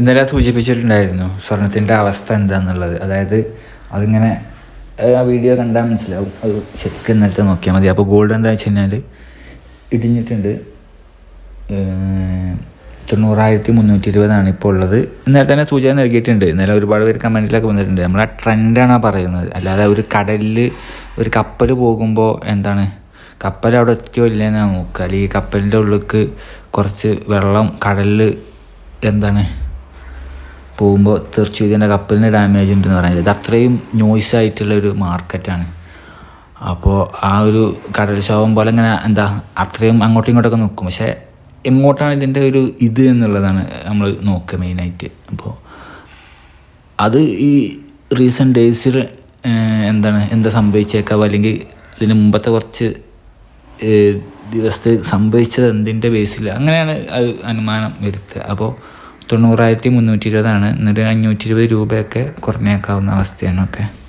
ഇന്നലെ സൂചിപ്പിച്ചിട്ടുണ്ടായിരുന്നു സ്വർണത്തിന്റെ അവസ്ഥ എന്താണെന്നുള്ളത് അതായത് അതിങ്ങനെ ആ വീഡിയോ കണ്ടാൽ മനസ്സിലാവും. അത് ശരിക്കും ഇന്നലത്തെ നോക്കിയാൽ മതി. അപ്പോൾ ഗോൾഡ് എന്താ വെച്ച് കഴിഞ്ഞാൽ ഇടിഞ്ഞിട്ടുണ്ട്. തൊണ്ണൂറായിരത്തി മുന്നൂറ്റി ഇരുപതാണ് ഇപ്പോൾ ഉള്ളത്. ഇന്നലെ തന്നെ സൂചന നൽകിയിട്ടുണ്ട്. ഇന്നലെ ഒരുപാട് പേര് കമന്റിലൊക്കെ വന്നിട്ടുണ്ട്. നമ്മൾ ആ ട്രെൻഡാണ് പറയുന്നത്. അല്ലാതെ ഒരു കടലിൽ ഒരു കപ്പൽ പോകുമ്പോൾ എന്താണ്? കപ്പൽ അവിടെ എത്തിയോ ഇല്ലെന്നാണ് നോക്കുക. അല്ലെങ്കിൽ കപ്പലിന്റെ ഉള്ളിലേക്ക് കുറച്ച് വെള്ളം കടലിൽ എന്താണ്? പോകുമ്പോൾ തീർച്ചയായും എന്റെ കപ്പലിന് ഡാമേജ് ഉണ്ടെന്ന് പറയുന്നത് ഇത് അത്രയും നോയ്സ് ആയിട്ടുള്ള ഒരു മാർക്കറ്റാണ് അപ്പോൾ ആ ഒരു കടൽക്ഷോഭം പോലെ ഇങ്ങനെ എന്താ അത്രയും അങ്ങോട്ടും ഇങ്ങോട്ടൊക്കെ നോക്കും. പക്ഷേ എങ്ങോട്ടാണ് ഇതിന്റെ ഒരു ഇത് എന്നുള്ളതാണ് നമ്മൾ നോക്കുക മെയിനായിട്ട് അപ്പോൾ അത് ഈ റീസെന്റ് ഡേയ്സിൽ എന്താണ് എന്താ സംഭവിച്ചേക്കാവോ? അല്ലെങ്കിൽ ഇതിന് മുമ്പത്തെ കുറച്ച് ദിവസത്തെ സംഭവിച്ചത് എന്തിന്റെ ബേസിൽ അങ്ങനെയാണ് അത് അനുമാനം വരുത്തുക. അപ്പോൾ തൊണ്ണൂറായിരത്തി മുന്നൂറ്റി ഇരുപതാണ്. എന്നൊരു അഞ്ഞൂറ്റി ഇരുപത് രൂപയൊക്കെ കുറഞ്ഞേക്കാവുന്ന അവസ്ഥയാണ് ഒക്കെ.